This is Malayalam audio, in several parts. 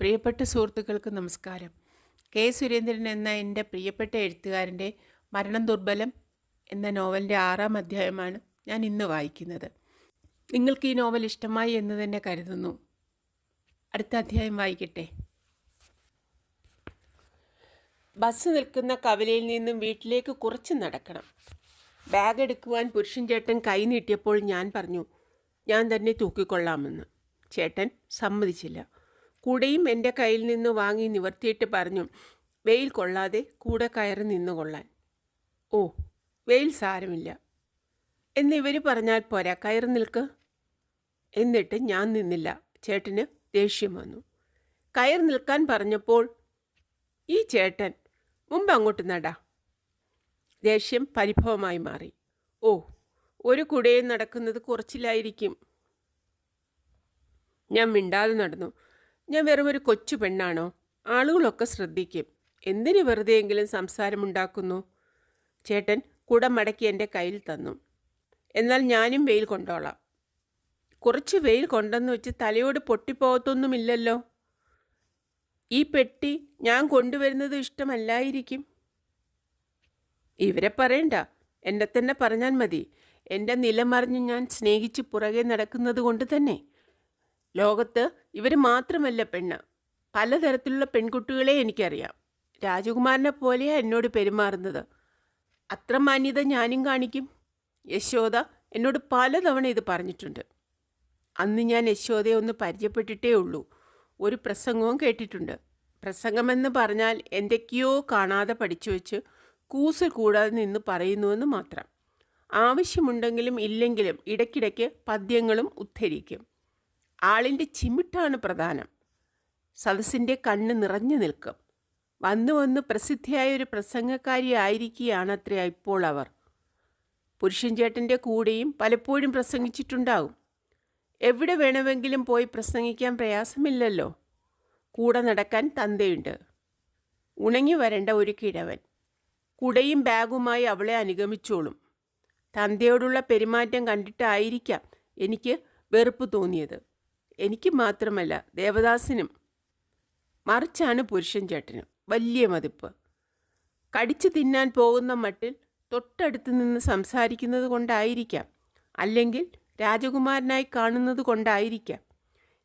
പ്രിയപ്പെട്ട സുഹൃത്തുക്കൾക്ക് നമസ്കാരം. കെ സുരേന്ദ്രൻ എന്ന എന്റെ പ്രിയപ്പെട്ട എഴുത്തുകാരന്റെ മരണം ദുർബലം എന്ന നോവലിന്റെ ആറാം അധ്യായമാണ് ഞാൻ ഇന്ന് വായിക്കുന്നത്. നിങ്ങൾക്ക് ഈ നോവൽ ഇഷ്ടമായി എന്ന് തന്നെ കരുതുന്നു. അടുത്ത അധ്യായം വായിക്കട്ടെ. ബസ് നിൽക്കുന്ന കവലയിൽ നിന്നും വീട്ടിലേക്ക് കുറച്ച് നടക്കണം. ബാഗ് എടുക്കുവാൻ പുരുഷൻ ചേട്ടൻ കൈ നീട്ടിയപ്പോൾ ഞാൻ പറഞ്ഞു ഞാൻ തന്നെ തൂക്കിക്കൊള്ളാമെന്ന്. ചേട്ടൻ സമ്മതിച്ചില്ല. കൂടെയും എന്റെ കയ്യിൽ നിന്ന് വാങ്ങി നിവർത്തിയിട്ട് പറഞ്ഞു വെയിൽ കൊള്ളാതെ കൂടെ കയറി നിന്നുകൊള്ളാൻ ഓ വെയിൽ സാരമില്ല. എന്നിവർ പറഞ്ഞാൽ പോരാ കയറി നിൽക്ക്. എന്നിട്ട് ഞാൻ നിന്നില്ല. ചേട്ടന് ദേഷ്യം വന്നു. കയർ നിൽക്കാൻ പറഞ്ഞപ്പോൾ ഈ ചേട്ടൻ മുമ്പ് അങ്ങോട്ട് നടാ. ദേഷ്യം പരിഭവമായി മാറി. ഓ ഒരു കുടയും നടക്കുന്നത് കുറച്ചിലായിരിക്കും ഞാൻ മിണ്ടാതെ നടന്നു. ഞാൻ വെറും ഒരു കൊച്ചു പെണ്ണാണോ? ആളുകളൊക്കെ ശ്രദ്ധിക്കും. എന്തിനു വെറുതെയെങ്കിലും സംസാരമുണ്ടാക്കുന്നു? ചേട്ടൻ കുടം മടക്കി എന്റെ കയ്യിൽ തന്നു. എന്നാൽ ഞാനും വെയിൽ കൊണ്ടോളാം. കുറച്ച് വെയിൽ കൊണ്ടെന്ന് വെച്ച് തലയോട് പൊട്ടിപ്പോകത്തൊന്നുമില്ലല്ലോ? ഈ പെട്ടി ഞാൻ കൊണ്ടുവരുന്നത് ഇഷ്ടമല്ലായിരിക്കും? ഇവരെ പറയണ്ട. എന്നെ തന്നെ പറഞ്ഞാൽ മതി. എന്റെ നിലമറിഞ്ഞ് ഞാൻ സ്നേഹിച്ച് പുറകെ നടക്കുന്നത് കൊണ്ട് തന്നെ. ലോകത്ത് ഇവർ മാത്രമല്ല പെണ്ണ്. പലതരത്തിലുള്ള പെൺകുട്ടികളെ എനിക്കറിയാം. രാജകുമാരനെ പോലെയാണ് എന്നോട് പെരുമാറുന്നത്. അത്ര മാന്യത ഞാനും കാണിക്കും. യശോദ എന്നോട് പലതവണ ഇത് പറഞ്ഞിട്ടുണ്ട്. അന്ന് ഞാൻ യശോദയെ ഒന്ന് പരിചയപ്പെട്ടിട്ടേ ഉള്ളൂ. ഒരു പ്രസംഗവും കേട്ടിട്ടുണ്ട്. പ്രസംഗമെന്ന് പറഞ്ഞാൽ എന്തൊക്കെയോ കാണാതെ പഠിച്ചു വെച്ച് കൂസൽ കൂടാതെ നിന്ന് പറയുന്നുവെന്ന് മാത്രം. ആവശ്യമുണ്ടെങ്കിലും ഇല്ലെങ്കിലും ഇടയ്ക്കിടയ്ക്ക് പദ്യങ്ങളും ഉദ്ധരിക്കും. ആളിന്റെ ചിമിട്ടാണ് പ്രധാനം. സദസ്സിന്റെ കണ്ണ് നിറഞ്ഞു നിൽക്കും. വന്നു വന്ന് പ്രസിദ്ധിയായ ഒരു പ്രസംഗക്കാരി അത്ര ഇപ്പോൾ അവർ. പുരുഷൻ ചേട്ടന്റെ കൂടെയും പലപ്പോഴും പ്രസംഗിച്ചിട്ടുണ്ടാകും എവിടെ വേണമെങ്കിലും പോയി പ്രസംഗിക്കാൻ പ്രയാസമില്ലല്ലോ. കൂടെ നടക്കാൻ തന്തയുണ്ട്. ഉണങ്ങി വരേണ്ട ഒരു കിഴവൻ. കുടയും ബാഗുമായി അവളെ അനുഗമിച്ചോളും. തന്തയോടുള്ള പെരുമാറ്റം കണ്ടിട്ടായിരിക്കാം എനിക്ക് വെറുപ്പ് തോന്നിയത്. എനിക്ക് മാത്രമല്ല ദേവദാസിനും മറിച്ചാണ് പുരുഷൻ ചേട്ടന്. വലിയ മതിപ്പ്. കടിച്ചു തിന്നാൻ പോകുന്ന മട്ടിൽ തൊട്ടടുത്ത് നിന്ന് സംസാരിക്കുന്നത് കൊണ്ടായിരിക്കാം. അല്ലെങ്കിൽ രാജകുമാരനായി കാണുന്നത് കൊണ്ടായിരിക്കാം.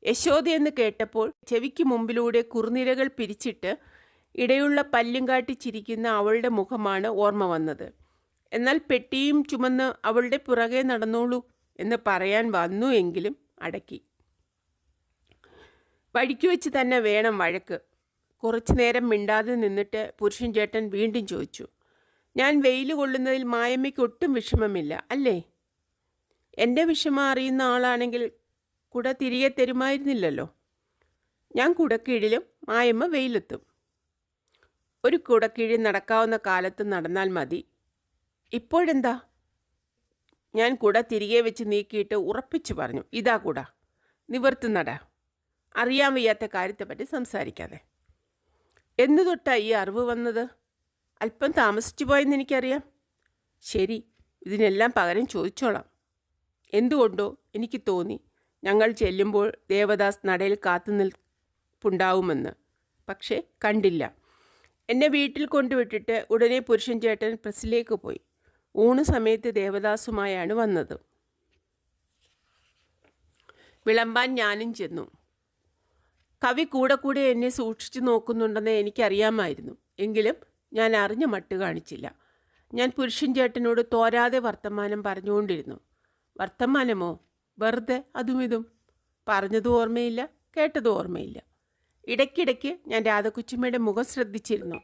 യശോദയെന്ന് കേട്ടപ്പോൾ ചെവിക്ക് മുമ്പിലൂടെ കുറുനിരകൾ പിരിച്ചിട്ട് ഇടയുള്ള പല്ലും കാട്ടി ചിരിക്കുന്ന അവളുടെ മുഖമാണ് ഓർമ്മ വന്നത്. എന്നാൽ പെട്ടിയും ചുമന്ന് അവളുടെ പുറകെ നടന്നോളൂ എന്ന് പറയാൻ വന്നു എങ്കിലും അടക്കി. വഴിക്ക് വെച്ച് തന്നെ വേണം വഴക്ക്. കുറച്ചു നേരം മിണ്ടാതെ നിന്നിട്ട് പുരുഷൻ ചേട്ടൻ വീണ്ടും ചോദിച്ചു ഞാൻ വെയിൽ കൊള്ളുന്നതിൽ മായമ്മയ്ക്ക് ഒട്ടും വിഷമമില്ല അല്ലേ? എന്റെ വിഷമം അറിയുന്ന ആളാണെങ്കിൽ കുട തിരികെ തരുമായിരുന്നില്ലല്ലോ. ഞാൻ കുടക്കീഴിലും മായമ്മ വെയിലെത്തും. ഒരു കുടക്കീഴിൽ നടക്കാവുന്ന കാലത്ത് നടന്നാൽ മതി. ഇപ്പോഴെന്താ? ഞാൻ കുട തിരികെ വെച്ച് നീക്കിയിട്ട് ഉറപ്പിച്ചു പറഞ്ഞു ഇതാ കുട നിവർത്തുന്നടാ. നട അറിയാൻ വയ്യാത്ത കാര്യത്തെപ്പറ്റി സംസാരിക്കാതെ. എന്നു തൊട്ടാണ് ഈ അറിവ് വന്നത്? അല്പം താമസിച്ചു പോയെന്ന് എനിക്കറിയാം. ശരി ഇതിനെല്ലാം പകരം ചോദിച്ചോളാം. എന്തുകൊണ്ടോ എനിക്ക് തോന്നി ഞങ്ങൾ ചെല്ലുമ്പോൾ ദേവദാസ് നടയിൽ കാത്തു നിൽപ്പുണ്ടാവുമെന്ന്. പക്ഷേ കണ്ടില്ല. എന്നെ വീട്ടിൽ കൊണ്ടുവിട്ടിട്ട് ഉടനെ പുരുഷൻ ചേട്ടൻ പ്രസ്സിലേക്ക് പോയി. ഊണ് സമയത്ത് ദേവദാസുമായാണ് വന്നത്. വിളമ്പാൻ ഞാനും ചെന്നു. കവി കൂടെ കൂടെ എന്നെ സൂക്ഷിച്ചു നോക്കുന്നുണ്ടെന്ന് എനിക്കറിയാമായിരുന്നു. എങ്കിലും ഞാൻ അറിഞ്ഞ മട്ട് കാണിച്ചില്ല. ഞാൻ പുരുഷൻ ചേട്ടനോട് തോരാതെ വർത്തമാനം പറഞ്ഞുകൊണ്ടിരുന്നു. വർത്തമാനമോ? വെറുതെ അതും ഇതും. പറഞ്ഞതും ഓർമ്മയില്ല കേട്ടതും ഓർമ്മയില്ല. ഇടയ്ക്കിടയ്ക്ക് ഞാൻ രാധകുച്ചുമ്മയുടെ മുഖം ശ്രദ്ധിച്ചിരുന്നു.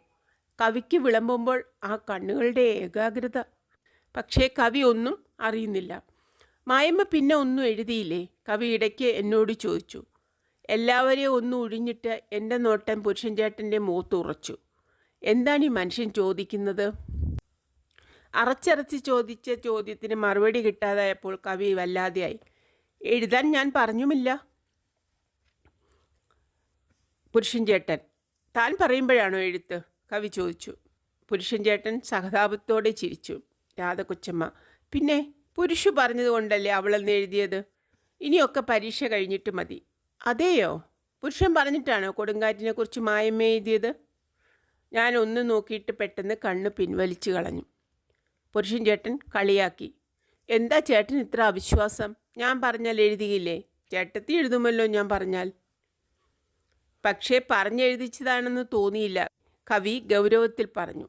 കവിക്ക് വിളമ്പുമ്പോൾ ആ കണ്ണുകളുടെ ഏകാഗ്രത. പക്ഷേ കവി ഒന്നും അറിയുന്നില്ല. മായമ്മ പിന്നെ ഒന്നും എഴുതിയില്ലേ? കവി ഇടയ്ക്ക് എന്നോട് ചോദിച്ചു. എല്ലാവരെയും ഒന്ന് ഒഴിഞ്ഞിട്ട് എന്റെ നോട്ടം പുരുഷൻ ചേട്ടന്റെ മുഖത്ത് ഉറച്ചു. എന്താണ് ഈ മനുഷ്യൻ ചോദിക്കുന്നത്? അറച്ചറച്ച് ചോദിച്ച ചോദ്യത്തിന് മറുപടി കിട്ടാതായപ്പോൾ കവി വല്ലാതെയായി. എഴുതാൻ ഞാൻ പറഞ്ഞുമില്ല. പുരുഷൻ ചേട്ടൻ താൻ പറയുമ്പോഴാണോ എഴുത്ത്? കവി ചോദിച്ചു. പുരുഷൻ ചേട്ടൻ സഹതാപത്തോടെ ചിരിച്ചു. രാധകൊച്ചമ്മ പിന്നെ പുരുഷു പറഞ്ഞതുകൊണ്ടല്ലേ അവളെന്ന് എഴുതിയത്? ഇനിയൊക്കെ പരീക്ഷ കഴിഞ്ഞിട്ട് മതി. അതെയോ? പുരുഷൻ പറഞ്ഞിട്ടാണോ കൊടുങ്കാറ്റിനെക്കുറിച്ച് കുറിച്ച് മായമ്മ എഴുതിയത്? ഞാൻ ഒന്ന് നോക്കിയിട്ട് പെട്ടെന്ന് കണ്ണ് പിൻവലിച്ചു കളഞ്ഞു. പുരുഷൻ ചേട്ടൻ കളിയാക്കി. എന്താ ചേട്ടൻ ഇത്ര അവിശ്വാസം? ഞാൻ പറഞ്ഞാൽ എഴുതിയില്ലേ? ചേട്ടത്തി എഴുതുമല്ലോ ഞാൻ പറഞ്ഞാൽ. പക്ഷേ പറഞ്ഞെഴുതിച്ചതാണെന്ന് തോന്നിയില്ല. കവി ഗൗരവത്തിൽ പറഞ്ഞു.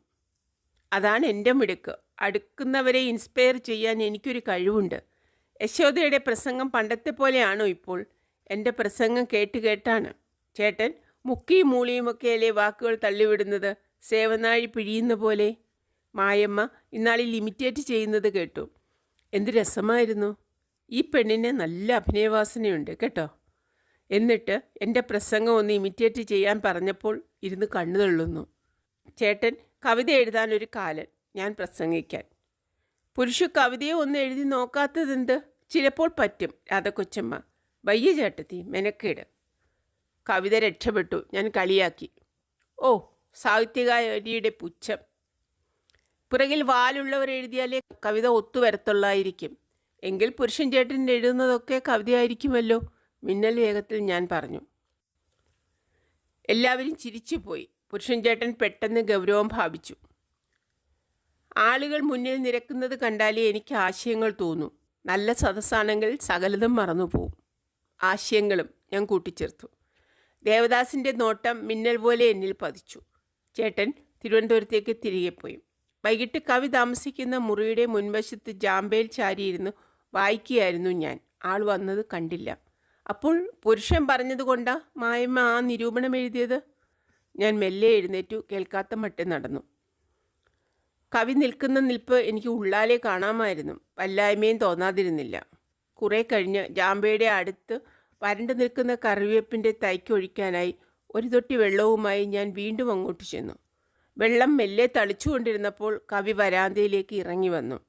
അതാണ് എന്റെ മിടുക്ക്. അടുക്കുന്നവരെ ഇൻസ്പയർ ചെയ്യാൻ എനിക്കൊരു കഴിവുണ്ട്. യശോദയുടെ പ്രസംഗം പണ്ടത്തെ പോലെയാണോ ഇപ്പോൾ? എന്റെ പ്രസംഗം കേട്ട് കേട്ടാണ്. ചേട്ടൻ മുക്കിയും മൂളിയുമൊക്കെയല്ലേ വാക്കുകൾ തള്ളിവിടുന്നത്? സേവനാഴി പിഴിയുന്ന പോലെ. മായമ്മ ഇന്നാളി ലിമിറ്റേറ്റ് ചെയ്യുന്നത് കേട്ടു. എന്ത് രസമായിരുന്നു. ഈ പെണ്ണിന് നല്ല അഭിനയവാസനയുണ്ട് കേട്ടോ. എന്നിട്ട് എന്റെ പ്രസംഗം ഒന്ന് ഇമിറ്റേറ്റ് ചെയ്യാൻ പറഞ്ഞപ്പോൾ ഇരുന്ന് കണ്ണു തള്ളുന്നു. ചേട്ടൻ കവിത എഴുതാൻ ഒരു കാലൻ ഞാൻ പ്രസംഗിക്കാൻ. പുരുഷ കവിതയെ ഒന്ന് എഴുതി നോക്കാത്തതെന്ത്? ചിലപ്പോൾ പറ്റും രാധകൊച്ചമ്മ. വയ്യ ചേട്ടത്തി മെനക്കേട്. കവിത രക്ഷപ്പെട്ടു ഞാൻ കളിയാക്കി. ഓ സാഹിത്യകാരിയുടെ പുച്ഛം. പുറകിൽ വാലുള്ളവർ എഴുതിയാലേ കവിത ഒത്തുവരത്തുള്ളായിരിക്കും എങ്കിൽ പുരുഷൻ ചേട്ടൻ എഴുതുന്നതൊക്കെ കവിതയായിരിക്കുമല്ലോ മിന്നൽ വേഗത്തിൽ ഞാൻ പറഞ്ഞു. എല്ലാവരും ചിരിച്ചുപോയി. പുരുഷൻ ചേട്ടൻ പെട്ടെന്ന് ഗൗരവം ഭാവിച്ചു. ആളുകൾ മുന്നിൽ നിരക്കുന്നത് കണ്ടാലേ എനിക്ക് ആശയങ്ങൾ തോന്നും. നല്ല സദസ്സാണെങ്കിൽ സകലതും മറന്നുപോകും. ആശയങ്ങളും ഞാൻ കൂട്ടിച്ചേർത്തു. ദേവദാസിന്റെ നോട്ടം മിന്നൽ പോലെ എന്നിൽ പതിച്ചു. ചേട്ടൻ തിരുവനന്തപുരത്തേക്ക് തിരികെ പോയി. വൈകിട്ട് കവി താമസിക്കുന്ന മുറിയുടെ മുൻവശത്ത് ജാമ്പയിൽ ചാരിയിരുന്നു വായിക്കുകയായിരുന്നു ഞാൻ. ആൾ വന്നത് കണ്ടില്ല. അപ്പോൾ പുരുഷൻ പറഞ്ഞതുകൊണ്ടാ മായമ്മ ആ നിരൂപണം എഴുതിയത്? ഞാൻ മെല്ലെ എഴുന്നേറ്റു. കേൾക്കാത്ത മട്ടിൽ നടന്നു. കവി നിൽക്കുന്ന നിൽപ്പ് എനിക്ക് ഉള്ളാലെ കാണാമായിരുന്നു. വല്ലായ്മയും തോന്നാതിരുന്നില്ല. കുറേ കഴിഞ്ഞ് ജാമ്പയുടെ അടുത്ത് വരണ്ടു നിൽക്കുന്ന കറിവേപ്പിന്റെ തൈക്കൊഴിക്കാനായി ഒരു തൊട്ടി വെള്ളവുമായി ഞാൻ വീണ്ടും അങ്ങോട്ട് ചെന്നു. വെള്ളം മെല്ലെ തളിച്ചുകൊണ്ടിരുന്നപ്പോൾ കവി വരാന്തയിലേക്ക് ഇറങ്ങി വന്നു.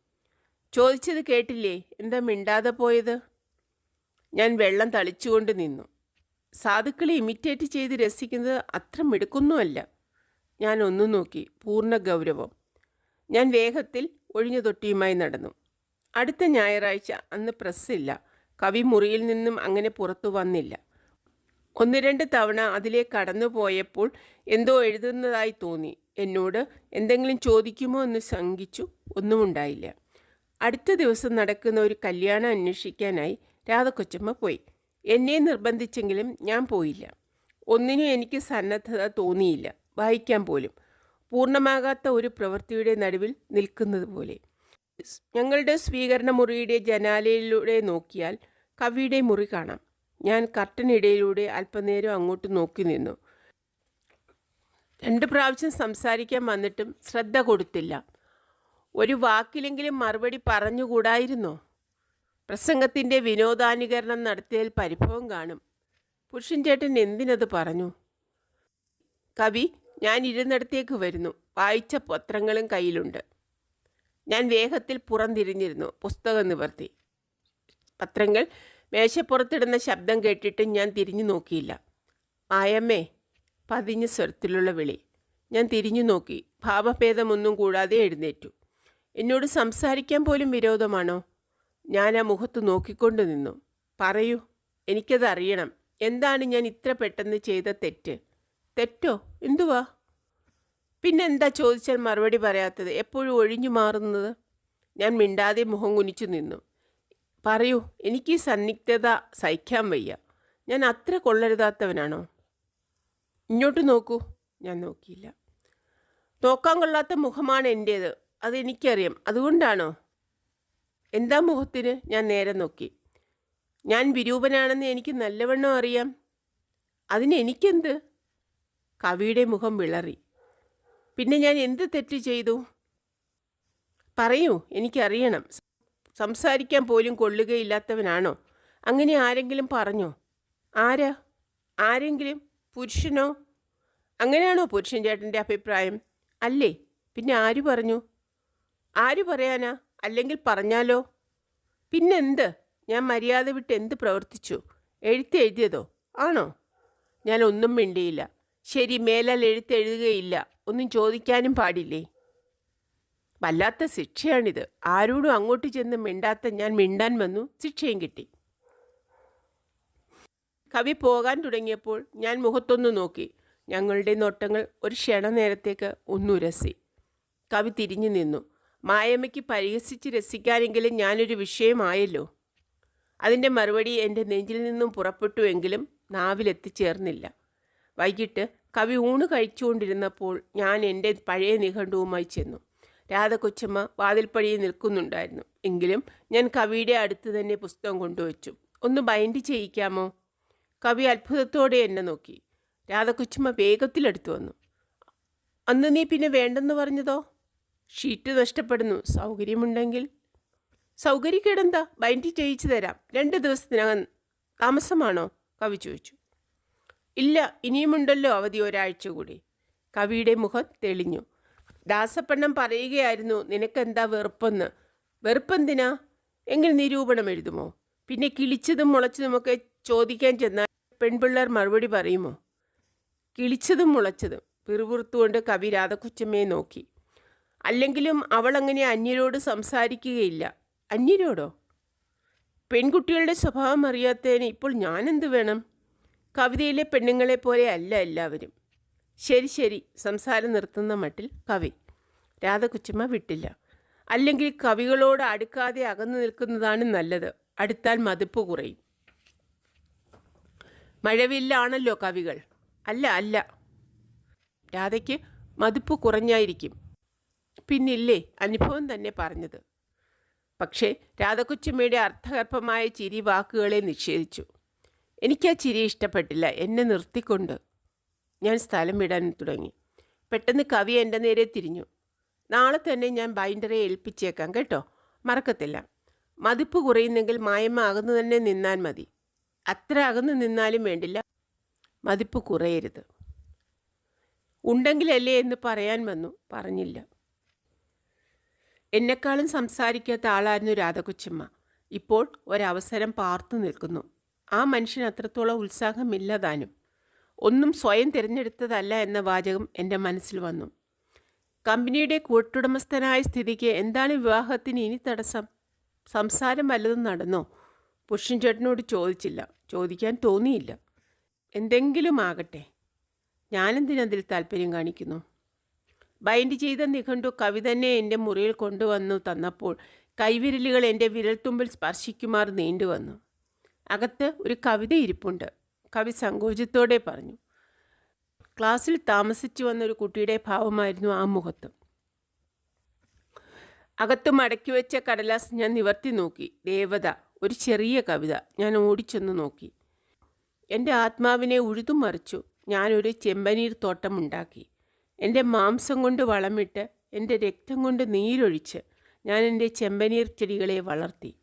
ചോദിച്ചത് കേട്ടില്ലേ? എന്താ മിണ്ടാതെ പോയത്? ഞാൻ വെള്ളം തളിച്ചുകൊണ്ട് നിന്നു. സാധുക്കളെ ഇമിറ്റേറ്റ് ചെയ്ത് രസിക്കുന്നത് അത്ര മിടുക്കൊന്നുമല്ല. ഞാൻ ഒന്നു നോക്കി പൂർണ ഗൗരവം. ഞാൻ വേഗത്തിൽ ഒഴിഞ്ഞ തൊട്ടിയുമായി നടന്നു. അടുത്ത ഞായറാഴ്ച അന്ന് പ്രസ്സില്ല. കവി മുറിയിൽ നിന്നും അങ്ങനെ പുറത്തു വന്നില്ല. ഒന്ന് രണ്ട് തവണ അതിലെ കടന്നു പോയപ്പോൾ എന്തോ എഴുതുന്നതായി തോന്നി. എന്നോട് എന്തെങ്കിലും ചോദിക്കുമോ എന്ന് ശങ്കിച്ചു. ഒന്നും ഉണ്ടായില്ല. അടുത്ത ദിവസം നടക്കുന്ന ഒരു കല്യാണം അന്വേഷിക്കാനായി രാധകൊച്ചമ്മ പോയി. എന്നെ നിർബന്ധിച്ചെങ്കിലും ഞാൻ പോയില്ല. ഒന്നിനും എനിക്ക് സന്നദ്ധത തോന്നിയില്ല. വായിക്കാൻ പോലും. പൂർണമാകാത്ത ഒരു പ്രവൃത്തിയുടെ നടുവിൽ നിൽക്കുന്നത് പോലെ. ഞങ്ങളുടെ സ്വീകരണ മുറിയുടെ ജനാലയിലൂടെ നോക്കിയാൽ കവിയുടെ മുറി കാണാം. ഞാൻ കർട്ടനിടയിലൂടെ അല്പനേരം അങ്ങോട്ട് നോക്കി നിന്നു. രണ്ട് പ്രാവശ്യം സംസാരിക്കാൻ വന്നിട്ടും ശ്രദ്ധ കൊടുത്തില്ല. ഒരു വാക്കിലെങ്കിലും മറുപടി പറഞ്ഞുകൂടായിരുന്നോ? പ്രസംഗത്തിന്റെ വിനോദാനുകരണം നടത്തിയതിൽ പരിഭവം കാണും. പുരുഷൻ ചേട്ടൻ എന്തിനത് പറഞ്ഞു? കവി ഞാൻ ഇരുന്നിടത്തേക്ക് വരുന്നു. വായിച്ച പത്രങ്ങളും കയ്യിലുണ്ട്. ഞാൻ വേഗത്തിൽ പുറംതിരിഞ്ഞിരുന്നു. പുസ്തകം നിവർത്തി. പത്രങ്ങൾ മേശപ്പുറത്തിടുന്ന ശബ്ദം കേട്ടിട്ട് ഞാൻ തിരിഞ്ഞു നോക്കിയില്ല. ആയമ്മേ പതിഞ്ഞ സ്വരത്തിലുള്ള വിളി. ഞാൻ തിരിഞ്ഞു നോക്കി. ഭാവഭേദമൊന്നും കൂടാതെ എഴുന്നേറ്റു. എന്നോട് സംസാരിക്കാൻ പോലും വിരോധമാണോ? ഞാൻ ആ മുഖത്ത് നോക്കിക്കൊണ്ട് നിന്നു. പറയൂ. എനിക്കത് അറിയണം എന്താണ് ഞാൻ ഇത്ര പെട്ടെന്ന് ചെയ്ത തെറ്റ്? തെറ്റോ? എന്തുവാ? പിന്നെന്താ ചോദിച്ചാൽ മറുപടി പറയാത്തത്? എപ്പോഴും ഒഴിഞ്ഞു മാറുന്നത്? ഞാൻ മിണ്ടാതെ മുഖം കുനിച്ചു നിന്നു. പറയൂ എനിക്ക് ഈ സന്നിഗ്ധത സഹിക്കാൻ വയ്യ. ഞാൻ അത്ര കൊള്ളരുതാത്തവനാണോ? ഇങ്ങോട്ട് നോക്കൂ. ഞാൻ നോക്കിയില്ല. നോക്കാൻ കൊള്ളാത്ത മുഖമാണ് എന്റേത് അതെനിക്കറിയാം അതുകൊണ്ടാണോ? എന്താ മുഖത്തിന്? ഞാൻ നേരെ നോക്കി. ഞാൻ വിരൂപനാണെന്ന് എനിക്ക് നല്ലവണ്ണം അറിയാം. അതിനെനിക്കെന്ത് കവിയുടെ മുഖം വിളറി. പിന്നെ ഞാൻ എന്ത് തെറ്റ് ചെയ്തു? പറയൂ എനിക്കറിയണം. സംസാരിക്കാൻ പോലും കൊള്ളുകയില്ലാത്തവനാണോ? അങ്ങനെ ആരെങ്കിലും പറഞ്ഞോ? ആരാ? ആരെങ്കിലും? പുരുഷനോ? അങ്ങനെയാണോ പുരുഷൻ ചേട്ടന്റെ അഭിപ്രായം? അല്ലേ? പിന്നെ ആര് പറഞ്ഞു? ആര് പറയാനാ? അല്ലെങ്കിൽ പറഞ്ഞാലോ? പിന്നെന്ത്? ഞാൻ മര്യാദ വിട്ട് എന്ത് പ്രവർത്തിച്ചു? എഴുത്ത് എഴുതിയതോ? ആണോ? ഞാൻ ഒന്നും മിണ്ടിയില്ല. ശരി മേലാൽ എഴുത്തെഴുതുകയില്ല ഒന്നും ചോദിക്കാനും പാടില്ലേ? വല്ലാത്ത ശിക്ഷയാണിത്. ആരോടും അങ്ങോട്ട് ചെന്ന് മിണ്ടാത്ത ഞാൻ മിണ്ടാൻ വന്നു. ശിക്ഷയും കിട്ടി. കവി പോകാൻ തുടങ്ങിയപ്പോൾ ഞാൻ മുഖത്തൊന്നു നോക്കി. ഞങ്ങളുടെ നോട്ടങ്ങൾ ഒരു ക്ഷണനേരത്തേക്ക് ഒന്നുരസി. കവി തിരിഞ്ഞു നിന്നു. മായമ്മയ്ക്ക് പരിഹസിച്ച് രസിക്കാനെങ്കിലും ഞാനൊരു വിഷയമായല്ലോ. അതിന്റെ മറുപടി എന്റെ നെഞ്ചിൽ നിന്നും പുറപ്പെട്ടുവെങ്കിലും നാവിലെത്തിച്ചേർന്നില്ല. വൈകിട്ട് കവി ഊണ് കഴിച്ചുകൊണ്ടിരുന്നപ്പോൾ ഞാൻ എന്റെ പഴയ നിഘണ്ടുവുമായി ചെന്നു. രാധകൊച്ചമ്മ വാതിൽപ്പടിയിൽ നിൽക്കുന്നുണ്ടായിരുന്നു. എങ്കിലും ഞാൻ കവിയുടെ അടുത്ത് തന്നെ പുസ്തകം കൊണ്ടുവച്ചു. ഒന്ന് ബൈൻഡ് ചെയ്യിക്കാമോ? കവി അത്ഭുതത്തോടെ എന്നെ നോക്കി. രാധകൊച്ചമ്മ വേഗത്തിലെടുത്തു വന്നു. അന്ന് നീ പിന്നെ വേണ്ടെന്ന് പറഞ്ഞതോ? ഷീറ്റ് നഷ്ടപ്പെടുന്നു. സൗകര്യമുണ്ടെങ്കിൽ? സൗകര്യക്കേടെന്താ? ബൈൻഡ് ചെയ്യിച്ചു തരാം. രണ്ട് ദിവസത്തിനകം താമസമാണോ? കവി ചോദിച്ചു. ഇല്ല ഇനിയുമുണ്ടല്ലോ അവധി ഒരാഴ്ച കൂടി. കവിയുടെ മുഖം തെളിഞ്ഞു. ദാസപ്പണ്ണം പറയുകയായിരുന്നു നിനക്കെന്താ വെറുപ്പെന്ന്? വെറുപ്പെന്തിനാ? എങ്കിൽ നിരൂപണം എഴുതുമോ? പിന്നെ കിളിച്ചതും മുളച്ചതുമൊക്കെ ചോദിക്കാൻ ചെന്നാൽ പെൺപിള്ളേർ മറുപടി പറയുമോ? കിളിച്ചതും മുളച്ചതും. പിറുപുറത്തുകൊണ്ട് കവി രാധകൊച്ചമ്മയെ നോക്കി. അല്ലെങ്കിലും അവൾ അങ്ങനെ അന്യരോട് സംസാരിക്കുകയില്ല. അന്യരോടോ? പെൺകുട്ടികളുടെ സ്വഭാവം അറിയാത്തതിന് ഇപ്പോൾ ഞാനെന്ത് വേണം? കവിതയിലെ പെണ്ണുങ്ങളെ പോലെ അല്ല എല്ലാവരും. ശരി ശരി സംസാരം നിർത്തുന്ന മട്ടിൽ കവി. രാധകുച്ചമ്മ വിട്ടില്ല. അല്ലെങ്കിൽ കവികളോട് അടുക്കാതെ അകന്നു നിൽക്കുന്നതാണ് നല്ലത്. അടുത്താൽ മതിപ്പ് കുറയും. മഴവില്ലാണല്ലോ കവികൾ. അല്ല അല്ല. രാധയ്ക്ക് മതിപ്പ് കുറഞ്ഞായിരിക്കും. പിന്നില്ലേ അനുഭവം തന്നെ പറഞ്ഞത്. പക്ഷേ രാധകുച്ചമ്മയുടെ അർത്ഥഗർഭമായ ചിരി വാക്കുകളെ നിഷേധിച്ചു. എനിക്ക് ആ ചിരി ഇഷ്ടപ്പെട്ടില്ല. എന്നെ നിർത്തിക്കൊണ്ട് ഞാൻ സ്ഥലം വിടാൻ തുടങ്ങി. പെട്ടെന്ന് കവി എന്റെ നേരെ തിരിഞ്ഞു. നാളെ തന്നെ ഞാൻ ബൈൻഡറെ ഏൽപ്പിച്ചേക്കാം കേട്ടോ. മറക്കത്തില്ല. മതിപ്പ് കുറയുന്നെങ്കിൽ മായമ്മ അകന്നു തന്നെ നിന്നാൽ മതി. അത്ര അകന്നു നിന്നാലും വേണ്ടില്ല. മതിപ്പ് കുറയരുത്. ഉണ്ടെങ്കിലല്ലേ എന്ന് പറയാൻ വന്നു. പറഞ്ഞില്ല. എന്നെക്കാളും സംസാരിക്കാത്ത ആളായിരുന്നു രാധകൊച്ചമ്മ. ഇപ്പോൾ ഒരവസരം പാർത്തു നിൽക്കുന്നു. ആ മനുഷ്യന് അത്രത്തോളം ഉത്സാഹമില്ല താനും ഒന്നും സ്വയം തിരഞ്ഞെടുത്തതല്ല എന്ന വാചകം എന്റെ മനസ്സിൽ വന്നു. കമ്പനിയുടെ കൂട്ടുടമസ്ഥനായ സ്ഥിതിക്ക് എന്താണ് വിവാഹത്തിന് ഇനി തടസ്സം സംസാരം വല്ലതും നടന്നോ? പുരുഷൻ ചേട്ടനോട് ചോദിച്ചില്ല. ചോദിക്കാൻ തോന്നിയില്ല. എന്തെങ്കിലും ആകട്ടെ. ഞാനെന്തിനതിൽ താല്പര്യം കാണിക്കുന്നു? ബൈൻഡ് ചെയ്ത നിഘണ്ടു തന്നെ എന്റെ മുറിയിൽ കൊണ്ടുവന്നു തന്നപ്പോൾ കൈവിരലുകൾ എന്റെ വിരൽത്തുമ്പിൽ സ്പർശിക്കുമാർ നീണ്ടുവന്നു. അകത്ത് ഒരു കവിത ഇരിപ്പുണ്ട്. കവി സങ്കോചത്തോടെ പറഞ്ഞു ക്ലാസ്സിൽ താമസിച്ചു വന്ന ഒരു കുട്ടിയുടെ ഭാവമായിരുന്നു ആ മുഖത്ത്. അകത്ത് മടക്കി വെച്ച കടലാസ് ഞാൻ നിവർത്തി നോക്കി. ദേവത ഒരു ചെറിയ കവിത. ഞാൻ ഓടിച്ചെന്ന് നോക്കി. എന്റെ ആത്മാവിനെ ഉഴുതുമറിച്ചു ഞാനൊരു ചെമ്പനീർ തോട്ടമുണ്ടാക്കി. എന്റെ മാംസം കൊണ്ട് വളമിട്ട് എന്റെ രക്തം കൊണ്ട് നീരൊഴിച്ച് ഞാൻ എന്റെ ചെമ്പനീർ ചെടികളെ വളർത്തി.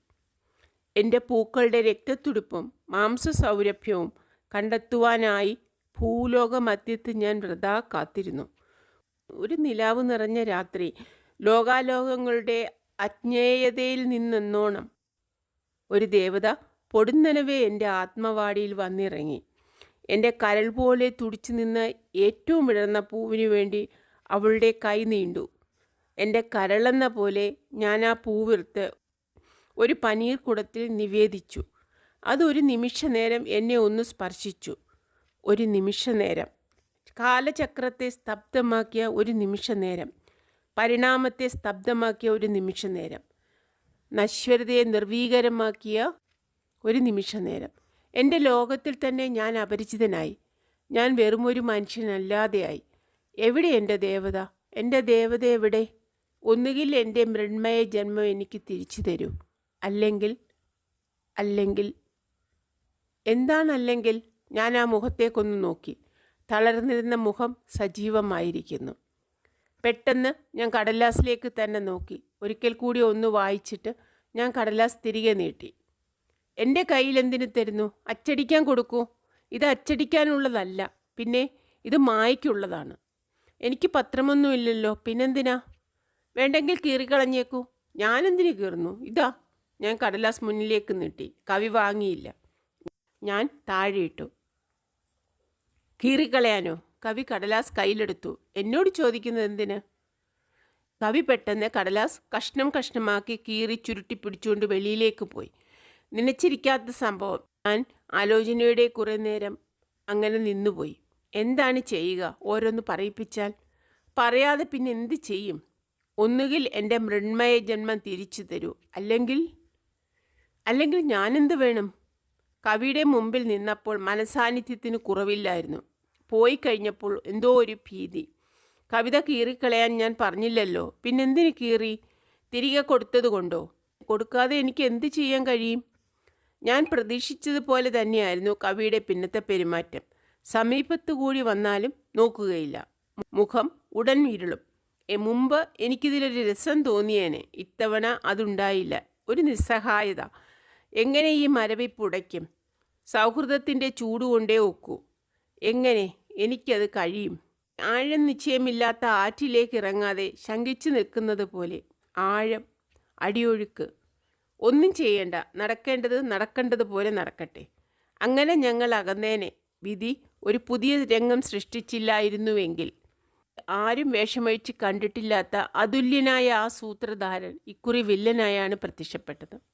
എന്റെ പൂക്കളുടെ രക്തത്തുടിപ്പും മാംസസൗരഭ്യവും കണ്ടെത്തുവാനായി ഭൂലോകമധ്യത്ത് ഞാൻ വൃതാ കാത്തിരുന്നു. ഒരു നിലാവ് നിറഞ്ഞ രാത്രി ലോകാലോകങ്ങളുടെ അജ്ഞേയതയിൽ നിന്നെന്നോണം ഒരു ദേവത പൊടുന്നനവേ എന്റെ ആത്മവാടിയിൽ വന്നിറങ്ങി. എന്റെ കരൾ പോലെ തുടിച്ചു നിന്ന് ഏറ്റവും ഇടർന്ന പൂവിനു വേണ്ടി അവളുടെ കൈ നീണ്ടു. എന്റെ കരളെന്ന പോലെ ഞാൻ ആ പൂവിർത്ത് ഒരു പനീർ കുടത്തിൽ നിവേദിച്ചു. അതൊരു നിമിഷ നേരം എന്നെ ഒന്ന് സ്പർശിച്ചു. ഒരു നിമിഷ നേരം കാലചക്രത്തെ സ്തബ്ധമാക്കിയ ഒരു നിമിഷ നേരം പരിണാമത്തെ സ്തബ്ധമാക്കിയ ഒരു നിമിഷ നേരം നശ്വരതയെ നിർവീകരമാക്കിയ ഒരു നിമിഷ നേരം എന്റെ ലോകത്തിൽ തന്നെ ഞാൻ അപരിചിതനായി. ഞാൻ വെറുമൊരു മനുഷ്യനല്ലാതെയായി. എവിടെ എന്റെ ദേവത? എന്റെ ദേവത എവിടെ? ഒന്നുകിൽ എന്റെ മൃണ്മയ ജന്മം എനിക്ക് തിരിച്ചു തരൂ. അല്ലെങ്കിൽ അല്ലെങ്കിൽ എന്താണല്ലെങ്കിൽ ഞാൻ ആ മുഖത്തേക്കൊന്ന് നോക്കി. തളർന്നിരുന്ന മുഖം സജീവമായിരിക്കുന്നു. പെട്ടെന്ന് ഞാൻ കടലാസിലേക്ക് തന്നെ നോക്കി. ഒരിക്കൽ കൂടി ഒന്ന് വായിച്ചിട്ട് ഞാൻ കടലാസ് തിരികെ നീട്ടി. എന്റെ കയ്യിൽ എന്തിനു തരുന്നു? അച്ചടിക്കാൻ കൊടുക്കൂ. ഇത് അച്ചടിക്കാനുള്ളതല്ല. പിന്നെ ഇത് മായ്ക്കുള്ളതാണ് എനിക്ക് പത്രമൊന്നുമില്ലല്ലോ. പിന്നെന്തിനാ? വേണ്ടെങ്കിൽ കീറിക്കളഞ്ഞേക്കൂ. ഞാനെന്തിനു കീറുന്നു? ഇതാ. ഞാൻ കടലാസ് മുന്നിലേക്ക് നീട്ടി. കവി വാങ്ങിയില്ല. ഞാൻ താഴെയിട്ടു. കീറിക്കളയാനോ? കവി കടലാസ് കയ്യിലെടുത്തു. എന്നോട് ചോദിക്കുന്നത് എന്തിന്? കവി പെട്ടെന്ന് കടലാസ് കഷ്ണം കഷ്ണമാക്കി കീറി ചുരുട്ടി പിടിച്ചുകൊണ്ട് വെളിയിലേക്ക് പോയി. നനച്ചിരിക്കാത്ത സംഭവം. ഞാൻ ആലോചനയുടെ കുറേ നേരം അങ്ങനെ നിന്നുപോയി. എന്താണ് ചെയ്യുക? ഓരോന്ന് പറയിപ്പിച്ചാൽ. പറയാതെ പിന്നെ എന്ത് ചെയ്യും? ഒന്നുകിൽ എന്റെ മൃണ്മയ ജന്മം തിരിച്ചു തരൂ. അല്ലെങ്കിൽ അല്ലെങ്കിൽ ഞാനെന്ത് വേണം? കവിയുടെ മുമ്പിൽ നിന്നപ്പോൾ മനസാന്നിധ്യത്തിന് കുറവില്ലായിരുന്നു. പോയി കഴിഞ്ഞപ്പോൾ എന്തോ ഒരു ഭീതി. കവിത കീറിക്കളയാൻ ഞാൻ പറഞ്ഞില്ലല്ലോ. പിന്നെന്തിന് കീറി? തിരികെ കൊടുത്തത് കൊണ്ടോ? കൊടുക്കാതെ എനിക്ക് എന്ത് ചെയ്യാൻ കഴിയും? ഞാൻ പ്രതീക്ഷിച്ചതുപോലെ തന്നെയായിരുന്നു കവിയുടെ പിന്നത്തെ പെരുമാറ്റം. സമീപത്തു കൂടി വന്നാലും നോക്കുകയില്ല. മുഖം ഉടൻ ഇരുളും. എ, മുമ്പ് എനിക്കിതിലൊരു രസം തോന്നിയേനെ. ഇത്തവണ അതുണ്ടായില്ല. ഒരു നിസ്സഹായത. എങ്ങനെ ഈ മരവിപ്പ് ഉടയ്ക്കും സൗഹൃദത്തിന്റെ ചൂടുകൊണ്ടേ ഒക്കൂ. എങ്ങനെ എനിക്കത് കഴിയും? ആഴം നിശ്ചയമില്ലാത്ത ആറ്റിലേക്ക് ഇറങ്ങാതെ ശങ്കിച്ചു നിൽക്കുന്നത് പോലെ. ആഴം അടിയൊഴുക്ക്. ഒന്നും ചെയ്യേണ്ട. നടക്കേണ്ടത് നടക്കേണ്ടതുപോലെ നടക്കട്ടെ. അങ്ങനെ ഞങ്ങൾ അകന്നേനെ. വിധി ഒരു പുതിയ രംഗം സൃഷ്ടിച്ചില്ലായിരുന്നുവെങ്കിൽ. ആരും വേഷമഴിച്ച് കണ്ടിട്ടില്ലാത്ത അതുല്യനായ ആ സൂത്രധാരൻ ഇക്കുറി വില്ലനായാണ് പ്രത്യക്ഷപ്പെട്ടത്.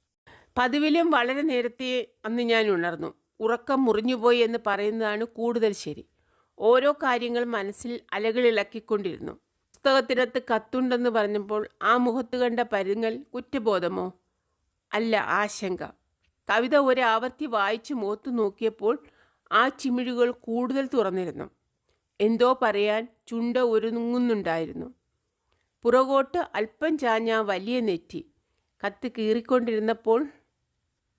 പതിവിലും വളരെ നേരത്തെ അന്ന് ഞാൻ ഉണർന്നു. ഉറക്കം മുറിഞ്ഞുപോയി എന്ന് പറയുന്നതാണ് കൂടുതൽ ശരി. ഓരോ കാര്യങ്ങൾ മനസ്സിൽ അലകളിളക്കിക്കൊണ്ടിരുന്നു പുസ്തകത്തിനകത്ത് കത്തുണ്ടെന്ന് പറഞ്ഞപ്പോൾ ആ മുഖത്ത് കണ്ട പരുങ്ങൽ കുറ്റബോധമോ? അല്ല ആശങ്ക. കവിത ഒരാവർത്തി വായിച്ച് മുഖത്ത് നോക്കിയപ്പോൾ ആ ചിമിഴുകൾ കൂടുതൽ തുറന്നിരുന്നു. എന്തോ പറയാൻ ചുണ്ട ഒരുങ്ങുന്നുണ്ടായിരുന്നു. പുറകോട്ട് അല്പം ചാഞ്ഞ വലിയ നെറ്റി. കത്ത് കീറിക്കൊണ്ടിരുന്നപ്പോൾ